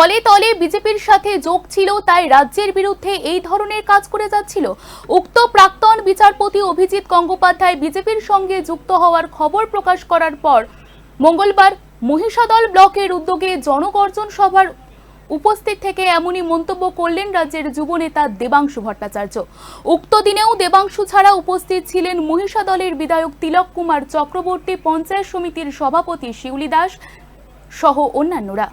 তলে তলে বিজেপির সাথে যোগ ছিল, তাই রাজ্যের বিরুদ্ধে এই ধরনের কাজ করে যাচ্ছিল। উক্ত প্রাক্তন বিচারপতি অভিজিৎ গঙ্গোপাধ্যায় বিজেপির সঙ্গে যুক্ত হওয়ার খবর প্রকাশ করার পর মঙ্গলবার মহিষাদল ব্লকের উদ্যোগে জনগর্জন সভার উপস্থিত থেকে এমনই মন্তব্য করলেন রাজ্যের যুবনেতা দেবাংশু ভট্টাচার্য। উক্ত দিনেও দেবাংশু ছাড়া উপস্থিত ছিলেন মহিষা দলের বিধায়ক তিলক কুমার চক্রবর্তী, পঞ্চায়েত সমিতির সভাপতি শিউলি দাস সহ অন্যান্যরা।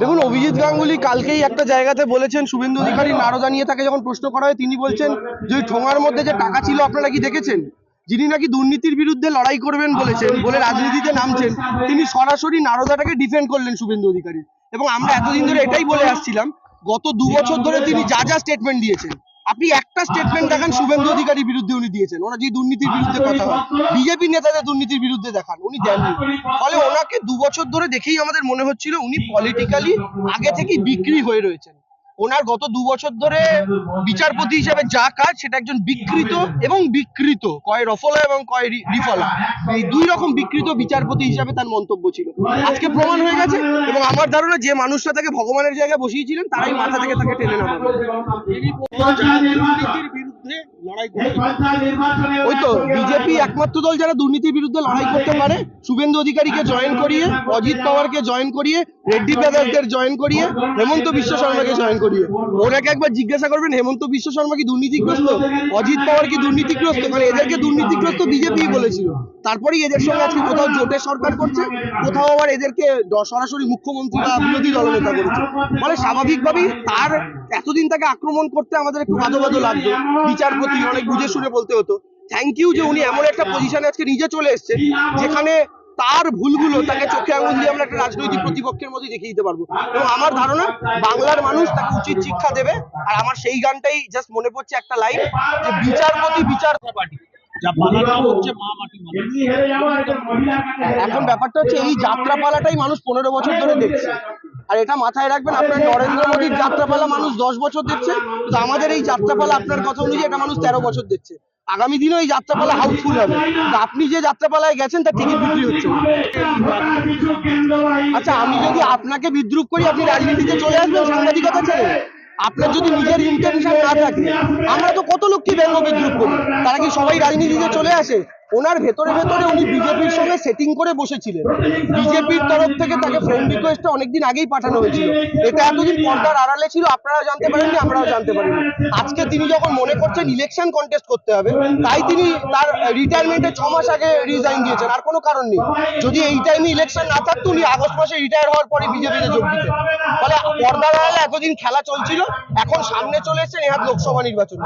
দেখুন, অভিজিৎ গাঙ্গুলি কালকেই একটা জায়গাতে বলেছেন, শুভেন্দু অধিকারী নারদা নিয়ে তাকে যখন প্রশ্ন করা হয়, তিনি বলছেন, যে ঠোঙার মধ্যে যে টাকা ছিল, আপনারা কি দেখেছেন? যিনি নাকি দুর্নীতির বিরুদ্ধে লড়াই করবেন বলেছেন, বলে রাজনীতিতে নামছেন, তিনি সরাসরি নারদাটাকে ডিফেন্ড করলেন শুভেন্দু অধিকারী। এবং আমরা এতদিন ধরে এটাই বলে আসছিলাম, গত দু বছর ধরে তিনি যা যা স্টেটমেন্ট দিয়েছেন আপনি একটা স্টেটমেন্ট দেখান, শুভেন্দু অধিকারীর বিরুদ্ধে উনি দিয়েছেন। ওনার যে দুর্নীতির বিরুদ্ধে কথা হয়, বিজেপি নেতাদের দুর্নীতির বিরুদ্ধে দেখান, উনি দেননি। ফলে ওনাকে দু বছর ধরে দেখেই আমাদের মনে হচ্ছিল উনি পলিটিক্যালি আগে থেকেই বিক্রি হয়ে রয়েছেন। ওনার গত দু বছর ধরে বিচারপতি হিসেবে যা কাজ সেটা একজন বিকৃত এবং বিকৃত, কয় রফলা এবং কয় রিফলা। এই দুই রকম বিকৃত বিচারপতি হিসাবে তার মন্তব্য ছিল। আজকে প্রমাণ হয়ে গেছে এবং আমার ধারণা যে মানুষটা তাকে ভগবানের জায়গায় বসিয়েছিলেন, তারাই মাথা থেকে তাকে টেনে লড়াই ওই তো বিজেপি একমাত্র দল যারা দুর্নীতির বিরুদ্ধে লড়াই করতে পারে, শুভেন্দু অধিকারীকে জয়েন করিয়ে, অজিত পাওয়ারকে জয়েন করিয়ে রেড্ডি ব্রাদার্সদের জয়েন করিয়ে, হেমন্ত বিশ্ব শর্মাকে জয়েন করিয়ে। ওনাকে একবার জিজ্ঞাসা করবেন, হেমন্ত বিশ্ব শর্মা কি দুর্নীতিগ্রস্ত? অজিত পাওয়ার কি দুর্নীতিগ্রস্ত? কারণ এদেরকে দুর্নীতিগ্রস্ত বিজেপি বলেছিল। তারপরেই এদের সঙ্গে আজকে কোথাও জোটের সরকার করছে, কোথাও আবার এদেরকে সরাসরি মুখ্যমন্ত্রী বা বিরোধী দলনেতা করেছে। ফলে স্বাভাবিকভাবেই তার এতদিন তাকে আক্রমণ করতে আমাদের একটু বাধো বাধো লাগতো। বিচারপতি অনেক বুঝে শুনে বলতে হতো। থ্যাংক ইউ যে উনি এমন একটা পজিশনে আজকে নিজে চলে এসেছে, যেখানে তার ভুলগুলো তাকে চোখে আঙুল দিয়ে আমরা একটা রাজনৈতিক প্রতিপক্ষের মধ্যে দেখিয়ে দিতে পারব। এবং আমার ধারণা, বাংলার মানুষ তাকে উচিত শিক্ষা দেবে। আর আমার সেই গানটাই জাস্ট মনে পড়ছে একটা লাইন যে বিচারপতি বিচার এখন ব্যাপারটা হচ্ছে এই যাত্রাপালাটাই মানুষ পনেরো বছর ধরে দেখছে। আর এটা মাথায় রাখবেন, আপনার নরেন্দ্র মোদীর যাত্রাপালা মানুষ দশ বছর দেখছে। কিন্তু আমাদের এই যাত্রাপালা আপনার কথা অনুযায়ী এটা মানুষ তেরো বছর দেখছে। আগামী দিনে ওই যাত্রাপালা হাউসফুল হবে। আপনি যে যাত্রাপালায় গেছেন, তার টিকিট বিক্রি হচ্ছে আচ্ছা আমি যদি আপনাকে বিদ্রুপ করি, আপনি রাজনীতিতে চলে আসবেন সাংবাদিকতা ছেড়ে? আপনার যদি নিজের ইন্টেনশন না থাকে, আমরা তো কত লোককে ব্যঙ্গ বিদ্রুপ করি? তারা কি সবাই রাজনীতিতে চলে আসে? ওনার ভেতরে ভেতরে উনি বিজেপির সঙ্গে সেটিং করে বসেছিলেন। বিজেপির তরফ থেকে তাকে ফ্রেন্ড রিকোয়েস্টটা অনেকদিন আগেই পাঠানো হয়েছিল। এটা এতদিন পর্দার আড়ালে ছিল, আপনারাও জানতে পারেননি, আমরাও জানতে পারিনি। আজকে তিনি যখন মনে করছেন ইলেকশন কন্টেস্ট করতে হবে, তাই তিনি তার রিটায়ারমেন্টের ছ মাস আগে রিজাইন দিয়েছেন, আর কোনো কারণ নেই। যদি এই টাইমে ইলেকশন না থাকতো, উনি আগস্ট মাসে রিটায়ার হওয়ার পরে বিজেপিতে যোগ দিতেন। ফলে পর্দার আড়ালে এতদিন খেলা চলছিল, এখন সামনে চলে এসেছে নেহাত লোকসভা নির্বাচন।